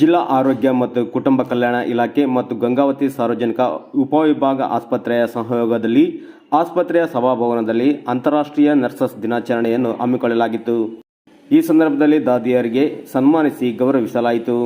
ಜಿಲ್ಲಾ ಆರೋಗ್ಯ ಮತ್ತು ಕುಟುಂಬ ಕಲ್ಯಾಣ ಇಲಾಖೆ ಮತ್ತು ಗಂಗಾವತಿ ಸಾರ್ವಜನಿಕ ಉಪವಿಭಾಗ ಆಸ್ಪತ್ರೆಯ ಸಹಯೋಗದಲ್ಲಿ ಆಸ್ಪತ್ರೆಯ ಸಭಾಭವನದಲ್ಲಿ ಅಂತಾರಾಷ್ಟ್ರೀಯ ನರ್ಸಸ್ ದಿನಾಚರಣೆಯನ್ನು ಹಮ್ಮಿಕೊಳ್ಳಲಾಗಿತ್ತು. ಈ ಸಂದರ್ಭದಲ್ಲಿ ದಾದಿಯರಿಗೆ ಸನ್ಮಾನಿಸಿ ಗೌರವಿಸಲಾಯಿತು.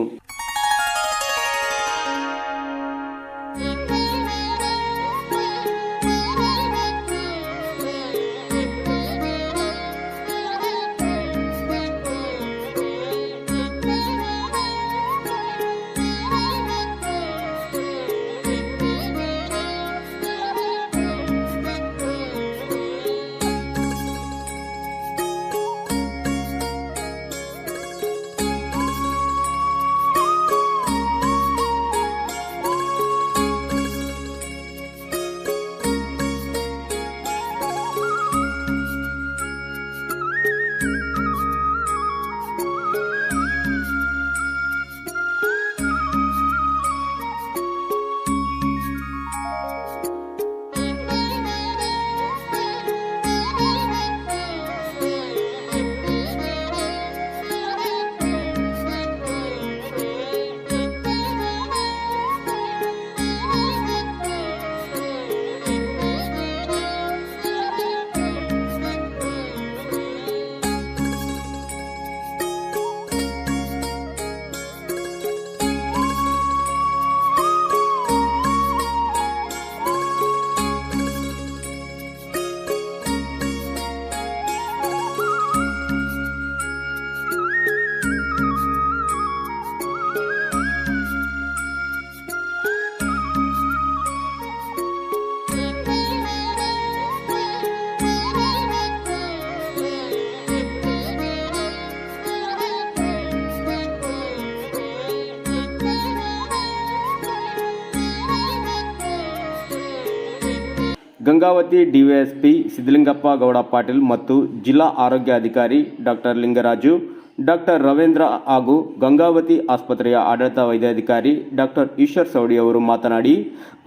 ಗಂಗಾವತಿ ಡಿವೈಎಸ್ಪಿ ಸಿದ್ದಲಿಂಗಪ್ಪ ಗೌಡ ಪಾಟೀಲ್ ಮತ್ತು ಜಿಲ್ಲಾ ಆರೋಗ್ಯ ಅಧಿಕಾರಿ ಡಾಕ್ಟರ್ ಲಿಂಗರಾಜು, ಡಾಕ್ಟರ್ ರವೀಂದ್ರ ಹಾಗೂ ಗಂಗಾವತಿ ಆಸ್ಪತ್ರೆಯ ಆಡಳಿತ ವೈದ್ಯಾಧಿಕಾರಿ ಡಾಕ್ಟರ್ ಈಶ್ವರ್ ಸೌಡಿ ಅವರು ಮಾತನಾಡಿ,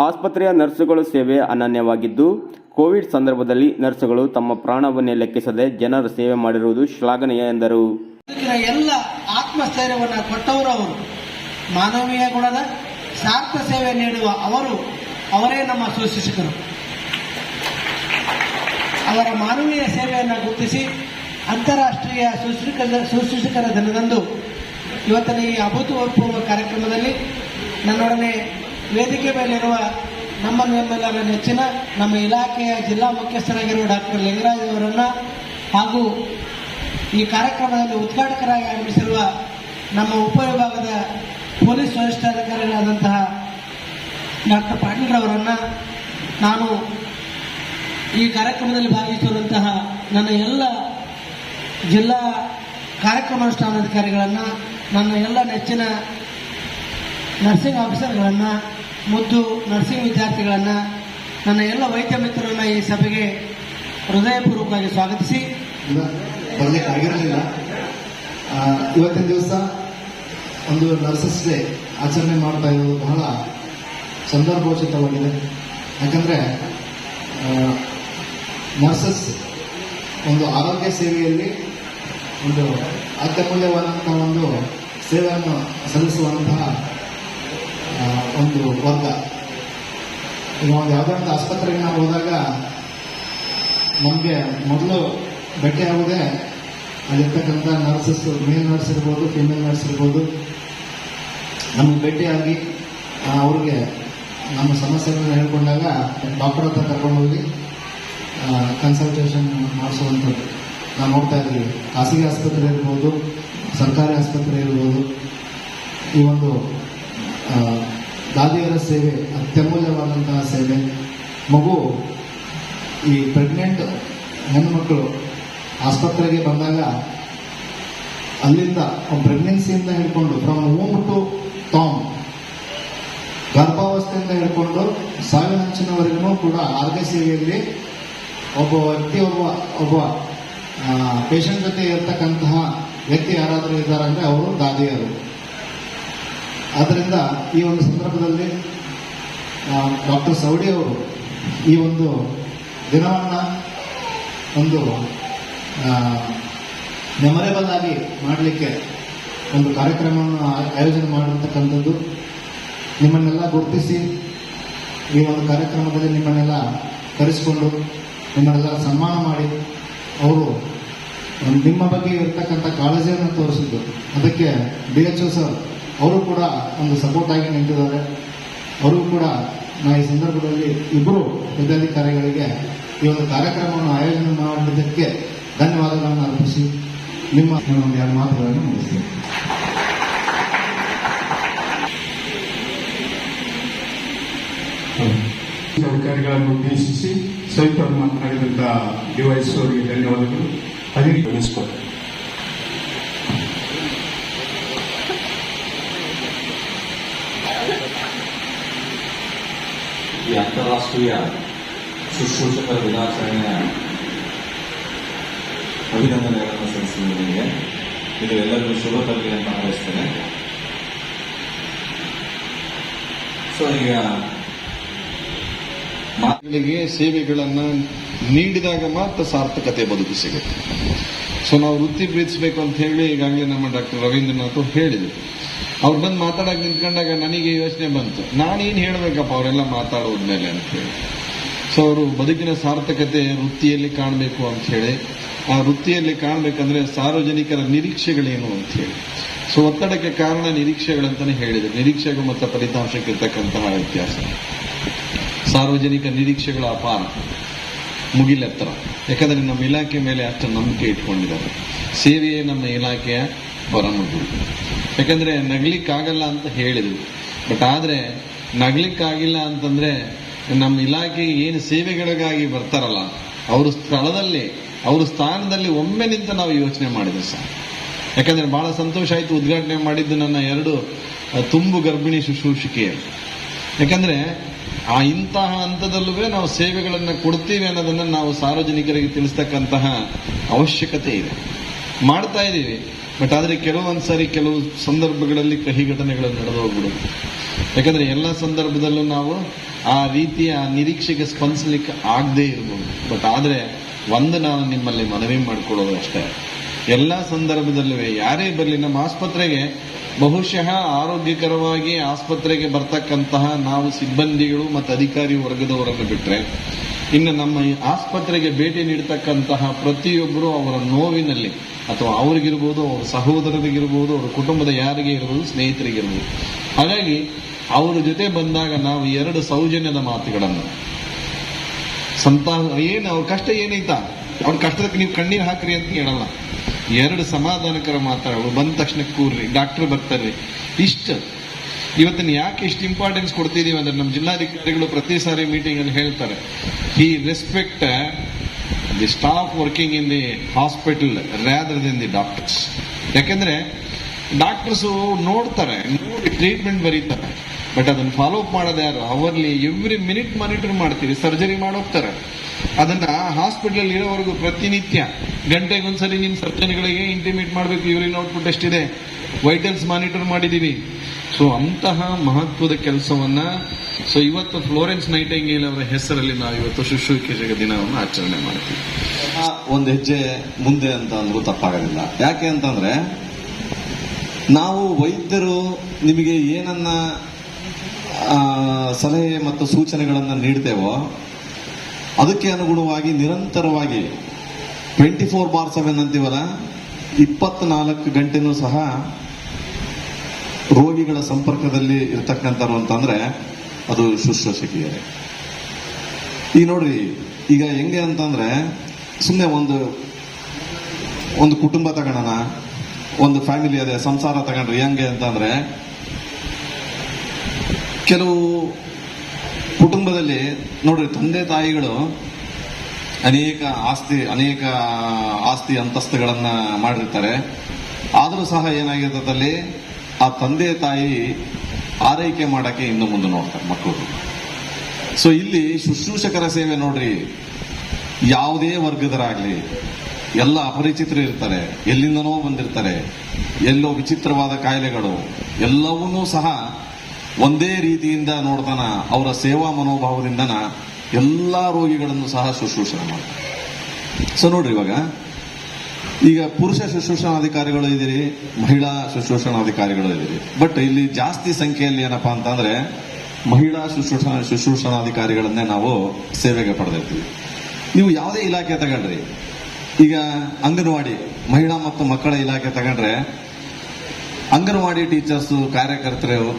ಆಸ್ಪತ್ರೆಯ ನರ್ಸುಗಳು ಸೇವೆ ಅನನ್ಯವಾಗಿದ್ದು, ಕೋವಿಡ್ ಸಂದರ್ಭದಲ್ಲಿ ನರ್ಸುಗಳು ತಮ್ಮ ಪ್ರಾಣವನ್ನೇ ಲೆಕ್ಕಿಸದೆ ಜನರ ಸೇವೆ ಮಾಡಿರುವುದು ಶ್ಲಾಘನೀಯ ಎಂದರು. ಎಲ್ಲ ಆತ್ಮಸ್ಥೈರ್ಯವನ್ನು ಕೊಟ್ಟವರು ಮಾನವೀಯ ಗುಣದ ಸಾರ್ಥ ಸೇವೆ ನೀಡುವ ಅವರು, ಅವರೇ ನಮ್ಮ ಸುಶಿಕ್ಷಕರು ಅವರ ಮಾನವೀಯ ಸೇವೆಯನ್ನು ಗುರುತಿಸಿ ಅಂತಾರಾಷ್ಟ್ರೀಯ ಸುಶ್ರಿಕರ ಸುಶಿಕ್ಷಕರ ದಿನದಂದು ಇವತ್ತಿನ ಈ ಅಭೂತಪೂರ್ವ ಕಾರ್ಯಕ್ರಮದಲ್ಲಿ ನನ್ನೊಡನೆ ವೇದಿಕೆ ಮೇಲಿರುವ ನಮ್ಮ ನಮ್ಮೆಲ್ಲರ ನೆಚ್ಚಿನ ನಮ್ಮ ಇಲಾಖೆಯ ಜಿಲ್ಲಾ ಮುಖ್ಯಸ್ಥರಾಗಿರುವ ಡಾಕ್ಟರ್ ಲಿಂಗರಾಜ್ ಅವರನ್ನು ಹಾಗೂ ಈ ಕಾರ್ಯಕ್ರಮದಲ್ಲಿ ಉದ್ಘಾಟಕರಾಗಿ ಆಗಮಿಸಿರುವ ನಮ್ಮ ಉಪವಿಭಾಗದ ಪೊಲೀಸ್ ವರಿಷ್ಠಾಧಿಕಾರಿಗಳಾದಂತಹ ಡಾಕ್ಟರ್ ಪಾಟೀಲ್ರವರನ್ನು ನಾನು ಈ ಕಾರ್ಯಕ್ರಮದಲ್ಲಿ ಭಾಗವಹಿಸಿರುವಂತಹ ನನ್ನ ಎಲ್ಲ ಜಿಲ್ಲಾ ಕಾರ್ಯಕ್ರಮ ಅನುಷ್ಠಾನಾಧಿಕಾರಿಗಳನ್ನು ನನ್ನ ಎಲ್ಲ ನೆಚ್ಚಿನ ನರ್ಸಿಂಗ್ ಆಫೀಸರ್ಗಳನ್ನು, ಮುದ್ದು ನರ್ಸಿಂಗ್ ವಿದ್ಯಾರ್ಥಿಗಳನ್ನು, ನನ್ನ ಎಲ್ಲ ವೈದ್ಯ ಮಿತ್ರರನ್ನು ಈ ಸಭೆಗೆ ಹೃದಯಪೂರ್ವಕವಾಗಿ ಸ್ವಾಗತಿಸಿ. ಬರಲಿಕ್ಕಾಗಿರಲಿಲ್ಲ ಇವತ್ತಿನ ದಿವಸ ಒಂದು ನರ್ಸಸ್ ಡೇ ಆಚರಣೆ ಮಾಡ್ತಾ ಇರೋದು ಬಹಳ ಸಂದರ್ಭೋಚಿತವಾಗಿದೆ. ಯಾಕಂದ್ರೆ ನರ್ಸಸ್ ಒಂದು ಆರೋಗ್ಯ ಸೇವೆಯಲ್ಲಿ ಒಂದು ಅತ್ಯಮೂಲ್ಯವಾದಂತಹ ಒಂದು ಸೇವೆಯನ್ನು ಸಲ್ಲಿಸುವಂತಹ ಒಂದು ವರ್ಗ. ಈಗ ಒಂದು ಯಾವುದೇ ಒಂದು ಆಸ್ಪತ್ರೆಗೆ ನಾವು ಹೋದಾಗ ನಮಗೆ ಮೊದಲು ಭೇಟಿ ಆಗೋದೇ ಅಲ್ಲಿರ್ತಕ್ಕಂಥ ನರ್ಸಸ್ ಮೇಲ್ ನರ್ಸ್ ಇರ್ಬೋದು, ಫಿಮೇಲ್ ನರ್ಸ್ ಇರ್ಬೋದು. ನಮಗೆ ಭೇಟಿಯಾಗಿ ಅವ್ರಿಗೆ ನಮ್ಮ ಸಮಸ್ಯೆಗಳನ್ನ ಹೇಳ್ಕೊಂಡಾಗ ಡಾಕ್ಟರ್ ಹತ್ರ ಕರ್ಕೊಂಡು ಕನ್ಸಲ್ಟೇಷನ್ ಮಾಡಿಸುವಂಥದ್ದು. ನಾವು ನೋಡ್ತಾ ಇದ್ದೀವಿ ಖಾಸಗಿ ಆಸ್ಪತ್ರೆ ಇರ್ಬೋದು, ಸರ್ಕಾರಿ ಆಸ್ಪತ್ರೆ ಇರ್ಬೋದು, ಈ ಒಂದು ದಾದಿಯರ ಸೇವೆ, ಅತ್ಯಮೂಲ್ಯವಾದಂತಹ ಸೇವೆ. ಮಗು, ಈ ಪ್ರೆಗ್ನೆಂಟ್ ಹೆಣ್ಮಕ್ಳು ಆಸ್ಪತ್ರೆಗೆ ಬಂದಾಗ ಅಲ್ಲಿಂದ ಪ್ರೆಗ್ನೆನ್ಸಿಯಿಂದ ಹಿಡ್ಕೊಂಡು ಫ್ರಮ್ ಹೋಮ್ ಟು ಟಾಮ್ ಗರ್ಭಾವಸ್ಥೆಯಿಂದ ಹಿಡ್ಕೊಂಡು ಸಾವಿನಂಚಿನವರೆಗೂ ಕೂಡ ಆರೋಗ್ಯ ಸೇವೆಯಲ್ಲಿ ಒಬ್ಬ ವ್ಯಕ್ತಿ, ಒಬ್ಬ ಒಬ್ಬ ಪೇಷಂಟ್ ಜೊತೆ ಇರತಕ್ಕಂತಹ ವ್ಯಕ್ತಿ ಯಾರಾದರೂ ಇದ್ದಾರೆ ಅಂದರೆ ಅವರು ದಾದಿಯರು ಆದ್ದರಿಂದ ಈ ಒಂದು ಸಂದರ್ಭದಲ್ಲಿ ಡಾಕ್ಟರ್ ಸೌಡಿ ಅವರು ಈ ಒಂದು ದಿನವನ್ನು ಒಂದು ಮೆಮೊರೇಬಲ್ ಆಗಿ ಮಾಡಲಿಕ್ಕೆ ಒಂದು ಕಾರ್ಯಕ್ರಮವನ್ನು ಆಯೋಜನೆ ಮಾಡಿರ್ತಕ್ಕಂಥದ್ದು ನಿಮ್ಮನ್ನೆಲ್ಲ ಗುರುತಿಸಿ ಈ ಒಂದು ಕಾರ್ಯಕ್ರಮದಲ್ಲಿ ನಿಮ್ಮನ್ನೆಲ್ಲ ಕರೆಸಿಕೊಂಡು ನಿಮ್ಮನ್ನೆಲ್ಲ ಸನ್ಮಾನ ಮಾಡಿ ಅವರು ನಿಮ್ಮ ಬಗ್ಗೆ ಇರತಕ್ಕಂಥ ಕಾಳಜಿಯನ್ನು ತೋರಿಸಿದ್ದು. ಅದಕ್ಕೆ ಡಿ ಎಚ್ ಒ ಸರ್, ಅವರು ಕೂಡ ಒಂದು ಸಪೋರ್ಟ್ ಆಗಿ ನಿಂತಿದ್ದಾರೆ. ಅವರು ಕೂಡ ನಾ ಈ ಸಂದರ್ಭದಲ್ಲಿ ಇಬ್ಬರು ಪದಾಧಿಕಾರಿಗಳಿಗೆ ಈ ಒಂದು ಕಾರ್ಯಕ್ರಮವನ್ನು ಆಯೋಜನೆ ಮಾಡಿದ್ದಕ್ಕೆ ಧನ್ಯವಾದಗಳನ್ನು ಅರ್ಪಿಸಿ. ನಿಮ್ಮ ಒಂದು ಎರಡು ಮಾತುಗಳನ್ನು ಮುಗಿಸ್ತೀನಿ. ಅಧಿಕಾರಿಗಳನ್ನು ಉದ್ದೇಶಿಸಿ ಸಹಿತ ಮಾತನಾಡಿದಂಥ ಡಿವೈಸ್ ಅವರಿಗೆ ಧನ್ಯವಾದಗಳು ಅದೇ ರೀತಿ ಗಮನಿಸಿಕೊಡಿ ಈ ಅಂತಾರಾಷ್ಟ್ರೀಯ ಶುಶ್ರೂಷಕರ ದಿನಾಚರಣೆಯ ಅಭಿನಂದನೆಗಳನ್ನು ಸಲ್ಲಿಸಿದ ನಿಮಗೆ ಇದು ಎಲ್ಲರಿಗೂ ಶುಭ ತರಲಿ ಅಂತ ಹಾರೈಸ್ತೇನೆ ಸೊ ಈಗ ಮಾ- ಸೇವೆಗಳನ್ನು ನೀಡಿದಾಗ ಮಾತ್ರ ಸಾರ್ಥಕತೆ ಬದುಕು ಸಿಗುತ್ತೆ. ಸೊ ನಾವು ವೃತ್ತಿ ಪ್ರೀತಿಸಬೇಕು ಅಂತ ಹೇಳಿ ಈಗಾಗಲೇ ನಮ್ಮ ಡಾಕ್ಟರ್ ರವೀಂದ್ರನಾಥ್ ಹೇಳಿದ್ರು. ಅವ್ರು ಬಂದು ಮಾತಾಡಕ್ ನಿಂತ್ಕೊಂಡಾಗ ನನಗೆ ಯೋಚನೆ ಬಂತು. ನಾನೇನು ಹೇಳಬೇಕಪ್ಪ, ಅವರೆಲ್ಲ ಮಾತಾಡೋದ್ಮೇಲೆ ಅಂತ ಹೇಳಿ. ಸೊ ಅವರು ಬದುಕಿನ ಸಾರ್ಥಕತೆ ವೃತ್ತಿಯಲ್ಲಿ ಕಾಣಬೇಕು ಅಂತ ಹೇಳಿ. ಆ ವೃತ್ತಿಯಲ್ಲಿ ಕಾಣಬೇಕಂದ್ರೆ ಸಾರ್ವಜನಿಕರ ನಿರೀಕ್ಷೆಗಳೇನು ಅಂತ ಹೇಳಿ. ಸೊ ಒತ್ತಡಕ್ಕೆ ಕಾರಣ ನಿರೀಕ್ಷೆಗಳಂತಾನೆ ಹೇಳಿದ್ರು. ನಿರೀಕ್ಷೆಗೂ ಮತ್ತು ಫಲಿತಾಂಶಕ್ಕಿರ್ತಕ್ಕಂತಹ ವ್ಯತ್ಯಾಸ. ಸಾರ್ವಜನಿಕ ನಿರೀಕ್ಷೆಗಳ ಅಪಾರ. ಮುಗಿಲೆತ್ತರ ಯಾಕಂದ್ರೆ ನಮ್ಮ ಇಲಾಖೆ ಮೇಲೆ ಅಷ್ಟು ನಂಬಿಕೆ ಇಟ್ಕೊಂಡಿದ್ದಾರೆ. ಸೇವೆಯೇ ನಮ್ಮ ಇಲಾಖೆಯ ಬರಮುಗು ಯಾಕಂದ್ರೆ ನಗ್ಲಿಕ್ಕಾಗಲ್ಲ ಅಂತ ಹೇಳಿದ್ರು. ಬಟ್ ಆದ್ರೆ ನಗ್ಲಿಕ್ಕಾಗಿಲ್ಲ ಅಂತಂದ್ರೆ ನಮ್ಮ ಇಲಾಖೆ ಏನು ಸೇವೆಗಳಿಗಾಗಿ ಬರ್ತಾರಲ್ಲ, ಅವರು ಸ್ಥಳದಲ್ಲಿ, ಅವರು ಸ್ಥಾನದಲ್ಲಿ ಒಮ್ಮೆ ನಿಂತ ನಾವು ಯೋಚನೆ ಮಾಡಿದ್ರು ಸರ್ ಯಾಕಂದ್ರೆ ಬಹಳ ಸಂತೋಷ ಆಯ್ತು ಉದ್ಘಾಟನೆ ಮಾಡಿದ್ದು ನನ್ನ ಎರಡು ತುಂಬು ಗರ್ಭಿಣಿ ಶುಶ್ರೂಷಿಕೆಯರು ಯಾಕಂದ್ರೆ ಆ ಇಂತಹ ಹಂತದಲ್ಲೂ ನಾವು ಸೇವೆಗಳನ್ನು ಕೊಡ್ತೀವಿ ಅನ್ನೋದನ್ನು ನಾವು ಸಾರ್ವಜನಿಕರಿಗೆ ತಿಳಿಸ್ತಕ್ಕಂತಹ ಅವಶ್ಯಕತೆ ಇದೆ. ಮಾಡ್ತಾ ಇದ್ದೀವಿ. ಬಟ್ ಆದರೆ ಕೆಲವೊಂದು ಸಾರಿ ಕೆಲವು ಸಂದರ್ಭಗಳಲ್ಲಿ ಕಹಿ ಘಟನೆಗಳು ನಡೆದು ಹೋಗ್ಬಿಡುತ್ತೆ ಯಾಕಂದ್ರೆ ಎಲ್ಲ ಸಂದರ್ಭದಲ್ಲೂ ನಾವು ಆ ರೀತಿಯ ನಿರೀಕ್ಷೆಗೆ ಸ್ಪಂದಿಸಲಿಕ್ಕೆ ಆಗದೇ ಇರ್ಬೋದು. ಬಟ್ ಆದರೆ ಒಂದು ನಾನು ನಿಮ್ಮಲ್ಲಿ ಮನವಿ ಮಾಡಿಕೊಡೋದು ಅಷ್ಟೇ. ಎಲ್ಲ ಸಂದರ್ಭದಲ್ಲೂ ಯಾರೇ ಬರಲಿ, ನಮ್ಮ ಆಸ್ಪತ್ರೆಗೆ ಬಹುಶಃ ಆರೋಗ್ಯಕರವಾಗಿ ಆಸ್ಪತ್ರೆಗೆ ಬರ್ತಕ್ಕಂತಹ ನಾವು ಸಿಬ್ಬಂದಿಗಳು ಮತ್ತು ಅಧಿಕಾರಿ ವರ್ಗದವರನ್ನು ಬಿಟ್ಟರೆ ಇನ್ನು ನಮ್ಮ ಈ ಆಸ್ಪತ್ರೆಗೆ ಭೇಟಿ ನೀಡತಕ್ಕಂತಹ ಪ್ರತಿಯೊಬ್ಬರು ಅವರ ನೋವಿನಲ್ಲಿ ಅಥವಾ ಅವರಿಗಿರ್ಬೋದು, ಅವರ ಸಹೋದರರಿಗಿರ್ಬೋದು, ಅವ್ರ ಕುಟುಂಬದ ಯಾರಿಗೆ ಇರ್ಬೋದು, ಸ್ನೇಹಿತರಿಗಿರ್ಬೋದು. ಹಾಗಾಗಿ ಅವರ ಜೊತೆ ಬಂದಾಗ ನಾವು ಎರಡು ಸೌಜನ್ಯದ ಮಾತುಗಳನ್ನು. ಸಂತಾಪ ಏನು ಅವ್ರ ಕಷ್ಟ ಏನೈತಾ ಅವ್ರ ಕಷ್ಟಕ್ಕೆ ನೀವು ಕಣ್ಣೀರು ಹಾಕ್ರಿ ಅಂತ ಹೇಳಲ್ಲ. ಎರಡು ಸಮಾಧಾನಕರ ಮಾತಾಡೋದು ಬಂದ ತಕ್ಷಣ ಕೂರ್ರಿ. ಡಾಕ್ಟರ್ ಬರ್ತಾರೆ ಇಷ್ಟ. ಇವತ್ತಿನ ಯಾಕೆ ಇಷ್ಟು ಇಂಪಾರ್ಟೆನ್ಸ್ ಕೊಡ್ತಿದೀವಿ ಅಂದ್ರೆ ನಮ್ಮ ಜಿಲ್ಲಾಧಿಕಾರಿಗಳು ಪ್ರತಿ ಸಾರಿ ಮೀಟಿಂಗ್ ಅಲ್ಲಿ ಹೇಳ್ತಾರೆ. ಈ respect the staff working in the hospital rather than the doctors ಯಾಕೆಂದ್ರೆ ಡಾಕ್ಟರ್ಸ್ ನೋಡ್ತಾರೆ, ನೋಡಿ ಟ್ರೀಟ್ಮೆಂಟ್ ಬರೀತಾರೆ. ಬಟ್ ಅದನ್ನು ಫಾಲೋ ಅಪ್ ಮಾಡೋದು ಯಾರು? ಅವರ್ಲಿ ಎವ್ರಿ ಮಿನಿಟ್ ಮಾನಿಟರ್ ಮಾಡ್ತೀವಿ. ಸರ್ಜರಿ ಮಾಡೋಗ್ತಾರೆ ಅದನ್ನ ಹಾಸ್ಪಿಟಲ್ ಇರೋವರೆಗೂ ಪ್ರತಿನಿತ್ಯ ಗಂಟೆಗೊಂದ್ಸರಿ ನಿಮ್ಮ ಸರ್ಜನ್ಗಳಿಗೆ ಇಂಟಿಮೇಟ್ ಮಾಡಬೇಕು. ಯೂರಿನ್ ಔಟ್ಪುಟ್ ಎಷ್ಟಿದೆ? ವೈಟಲ್ಸ್ ಮಾನಿಟರ್ ಮಾಡಿದೀವಿ. ಸೊ ಅಂತಹ ಮಹತ್ವದ ಕೆಲಸವನ್ನ ಸೊ ಇವತ್ತು ಫ್ಲೋರೆನ್ಸ್ ನೈಟಂಗೇಲ್ ಅವರ ಹೆಸರಲ್ಲಿ ನಾವು ಇವತ್ತು ಶುಶ್ರೂಷಕ ದಿನವನ್ನು ಆಚರಣೆ ಮಾಡ್ತೀವಿ. ಒಂದು ಹೆಜ್ಜೆ ಮುಂದೆ ಅಂತ ಅಂದ್ರೂ ತಪ್ಪಾಗೋದಿಲ್ಲ. ಯಾಕೆ ಅಂತಂದ್ರೆ, ನಾವು ವೈದ್ಯರು ನಿಮಗೆ ಏನನ್ನ ಸಲಹೆ ಮತ್ತು ಸೂಚನೆಗಳನ್ನು ನೀಡ್ತೇವೋ, ಅದಕ್ಕೆ ಅನುಗುಣವಾಗಿ ನಿರಂತರವಾಗಿ ಟ್ವೆಂಟಿ ಫೋರ್ ಬಾರ್ ಸೆವೆನ್ ಅಂತೀವಲ್ಲ, ಇಪ್ಪತ್ನಾಲ್ಕು ಗಂಟೆನೂ ಸಹ ರೋಗಿಗಳ ಸಂಪರ್ಕದಲ್ಲಿ ಇರ್ತಕ್ಕಂಥವ್ರು ಅಂತಂದ್ರೆ ಅದು ಶುಶ್ರೂಷಕಿಯರೇ. ಈಗ ನೋಡ್ರಿ, ಈಗ ಹೆಂಗೆ ಅಂತಂದ್ರೆ ಸುಮ್ಮನೆ ಒಂದು ಒಂದು ಕುಟುಂಬ ತಗೋಣ ಒಂದು ಫ್ಯಾಮಿಲಿ ಅದೇ, ಸಂಸಾರ ತಗೊಂಡ್ರಿ ಹೆಂಗೆ ಅಂತಂದ್ರೆ ಕೆಲವು ಕುಟುಂಬದಲ್ಲಿ ನೋಡ್ರಿ ತಂದೆ ತಾಯಿಗಳು ಅನೇಕ ಆಸ್ತಿ ಅನೇಕ ಆಸ್ತಿ ಅಂತಸ್ತುಗಳನ್ನ ಮಾಡಿರ್ತಾರೆ. ಆದರೂ ಸಹ ಏನಾಗಿರ್ತದಲ್ಲಿ ಆ ತಂದೆ ತಾಯಿ ಆರೈಕೆ ಮಾಡಕ್ಕೆ ಇನ್ನು ಮುಂದೆ ನೋಡ್ತಾರೆ ಮಕ್ಕಳು. ಸೊ ಇಲ್ಲಿ ಶುಶ್ರೂಷಕರ ಸೇವೆ ನೋಡ್ರಿ, ಯಾವುದೇ ವರ್ಗದರಾಗ್ಲಿ, ಎಲ್ಲ ಅಪರಿಚಿತರು ಇರ್ತಾರೆ, ಎಲ್ಲಿಂದನೋ ಬಂದಿರ್ತಾರೆ, ಎಲ್ಲೋ ವಿಚಿತ್ರವಾದ ಕಾಯಿಲೆಗಳು, ಎಲ್ಲವನ್ನೂ ಸಹ ಒಂದೇ ರೀತಿಯಿಂದ ನೋಡ್ತಾನ, ಅವರ ಸೇವಾ ಮನೋಭಾವದಿಂದ ಎಲ್ಲ ರೋಗಿಗಳನ್ನು ಸಹ ಶುಶ್ರೂಷಣೆ ಮಾಡ್ತಾರೆ ಸೊ ನೋಡ್ರಿ ಇವಾಗ, ಈಗ ಪುರುಷ ಶುಶ್ರೂಷಣಾಧಿಕಾರಿಗಳು ಇದ್ದೀರಿ ಮಹಿಳಾ ಶುಶ್ರೂಷಣಾಧಿಕಾರಿಗಳು ಇದ್ದೀರಿ ಬಟ್ ಇಲ್ಲಿ ಜಾಸ್ತಿ ಸಂಖ್ಯೆಯಲ್ಲಿ ಏನಪ್ಪಾ ಅಂತಂದ್ರೆ, ಮಹಿಳಾ ಶುಶ್ರೂಷಣ ಶುಶ್ರೂಷಣಾಧಿಕಾರಿಗಳನ್ನೇ ನಾವು ಸೇವೆಗೆ ಪಡೆದಿರ್ತೀವಿ. ನೀವು ಯಾವುದೇ ಇಲಾಖೆ ತಗೊಂಡ್ರಿ, ಈಗ ಅಂಗನವಾಡಿ, ಮಹಿಳಾ ಮತ್ತು ಮಕ್ಕಳ ಇಲಾಖೆ ತಗೊಂಡ್ರೆ, ಅಂಗನವಾಡಿ ಟೀಚರ್ಸ್, ಕಾರ್ಯಕರ್ತರು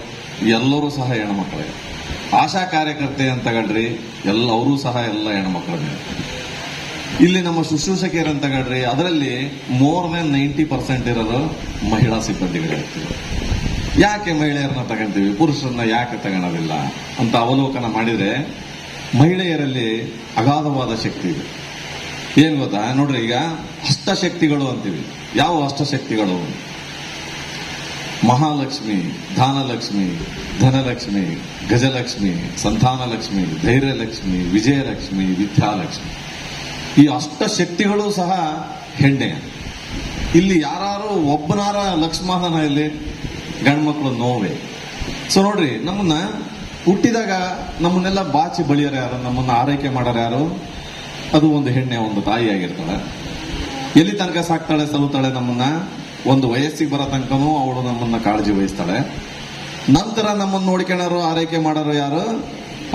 ಎಲ್ಲರೂ ಸಹ ಹೆಣ್ಮಕ್ಳೇ. ಆಶಾ ಕಾರ್ಯಕರ್ತೆ ಅಂತ ತಗೊಂಡ್ರಿ ಎಲ್ಲ ಅವರೂ ಸಹ ಎಲ್ಲ ಹೆಣ್ಮಕ್ಳ ಇಲ್ಲಿ ನಮ್ಮ ಶುಶ್ರೂಷಕಿಯರ್ ಅಂತ ಅದರಲ್ಲಿ ಮೋರ್ ದೆನ್ ನೈಂಟಿ ಪರ್ಸೆಂಟ್ ಇರೋದು ಮಹಿಳಾ ಸಿಬ್ಬಂದಿಗಳಿರ್ತೀವಿ. ಯಾಕೆ ಮಹಿಳೆಯರನ್ನ ತಗೊಂತೀವಿ? ಪುರುಷರನ್ನ ಯಾಕೆ ತಗೊಳೋದಿಲ್ಲ? ಅಂತ ಅವಲೋಕನ ಮಾಡಿದ್ರೆ ಮಹಿಳೆಯರಲ್ಲಿ ಅಗಾಧವಾದ ಶಕ್ತಿ ಇದೆ. ಏನ್ ಗೊತ್ತಾ? ನೋಡ್ರಿ ಈಗ ಹಸ್ತಶಕ್ತಿಗಳು ಅಂತೀವಿ. ಯಾವ ಅಷ್ಟಶಕ್ತಿಗಳು ಮಹಾಲಕ್ಷ್ಮಿ, ಧಾನಲಕ್ಷ್ಮಿ, ಧನಲಕ್ಷ್ಮಿ, ಗಜಲಕ್ಷ್ಮಿ, ಸಂತಾನಲಕ್ಷ್ಮಿ, ಧೈರ್ಯಲಕ್ಷ್ಮಿ, ವಿಜಯಲಕ್ಷ್ಮಿ, ವಿದ್ಯಾಲಕ್ಷ್ಮಿ. ಈ ಅಷ್ಟ ಶಕ್ತಿಗಳು ಸಹ ಹೆಣ್ಣೆ. ಇಲ್ಲಿ ಯಾರು ಒಬ್ಬನಾರ ಲಕ್ಷ್ಮಣನ ಇಲ್ಲಿ ಗಂಡ್ಮಕ್ಳು ನೋವೆ. ಸೊ ನೋಡ್ರಿ, ನಮ್ಮನ್ನ ಹುಟ್ಟಿದಾಗ ನಮ್ಮನ್ನೆಲ್ಲ ಬಾಚಿ ಬಳಿಯಾರ ಯಾರು? ನಮ್ಮನ್ನ ಆರೈಕೆ ಮಾಡಾರ ಯಾರು? ಅದು ಒಂದು ಹೆಣ್ಣೆ, ಒಂದು ತಾಯಿ ಆಗಿರ್ತಾಳೆ ಎಲ್ಲಿ ತನಕ ಸಾಕ್ತಾಳೆ ಸಲುತ್ತಾಳೆ ನಮ್ಮನ್ನ? ಒಂದು ವಯಸ್ಸಿಗೆ ಬರೋ ತನಕನೂ ಅವಳು ನಮ್ಮನ್ನ ಕಾಳಜಿ ವಹಿಸ್ತಾಳೆ. ನಂತರ ನಮ್ಮನ್ನ ನೋಡ್ಕೊಳ್ಳೋರು ಆರೈಕೆ ಮಾಡೋರು ಯಾರು?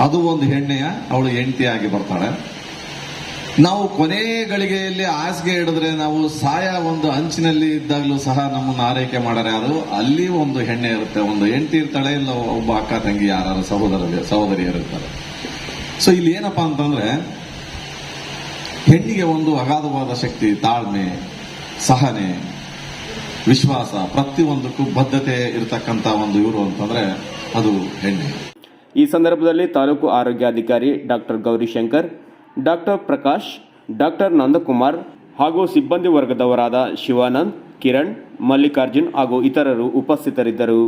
ಅದು ಒಂದು ಹೆಣ್ಣೆಯ, ಅವಳು ಹೆಂಡತಿಯಾಗಿ ಬರ್ತಾಳೆ. ನಾವು ಕೊನೆ ಗಳಿಗೆಯಲ್ಲಿ ಹಾಸಿಗೆ ಹಿಡಿದ್ರೆ ನಾವು ಸಾಯ ಒಂದು ಅಂಚಿನಲ್ಲಿ ಇದ್ದಾಗಲೂ ಸಹ ನಮ್ಮನ್ನ ಆರೈಕೆ ಮಾಡೋರು ಯಾರು? ಅಲ್ಲಿ ಒಂದು ಹೆಣ್ಣೆ ಇರುತ್ತೆ, ಒಂದು ಹೆಂಡತಿ ಇರ್ತಾಳೆ, ಇಲ್ಲ ಒಬ್ಬ ಅಕ್ಕ ತಂಗಿ ಯಾರು ಸಹೋದರ ಸಹೋದರಿಯರು ಇರುತ್ತಾರೆ ಸೊ ಇಲ್ಲಿ ಏನಪ್ಪಾ ಅಂತಂದ್ರೆ, ಹೆಣ್ಣಿಗೆ ಒಂದು ಅಗಾಧವಾದ ಶಕ್ತಿ, ತಾಳ್ಮೆ, ಸಹನೆ ವಿಶ್ವಾಸ, ಪ್ರತಿಯೊಂದಕ್ಕೂ ಬದ್ಧತೆ ಇರತಕ್ಕಂತ ಒಂದು ಇವರು ಅಂತಂದ್ರೆ ಅದು ಹೆಣ್ಣೆ. ಈ ಸಂದರ್ಭದಲ್ಲಿ ತಾಲೂಕು ಆರೋಗ್ಯಾಧಿಕಾರಿ doctor Gowrishankar doctor Prakash, doctor Nandakumar ಹಾಗೂ ಸಿಬ್ಬಂದಿ ವರ್ಗದವರಾದ ಶಿವಾನಂದ್, ಕಿರಣ್, ಮಲ್ಲಿಕಾರ್ಜುನ್ ಹಾಗೂ ಇತರರು ಉಪಸ್ಥಿತರಿದ್ದರು.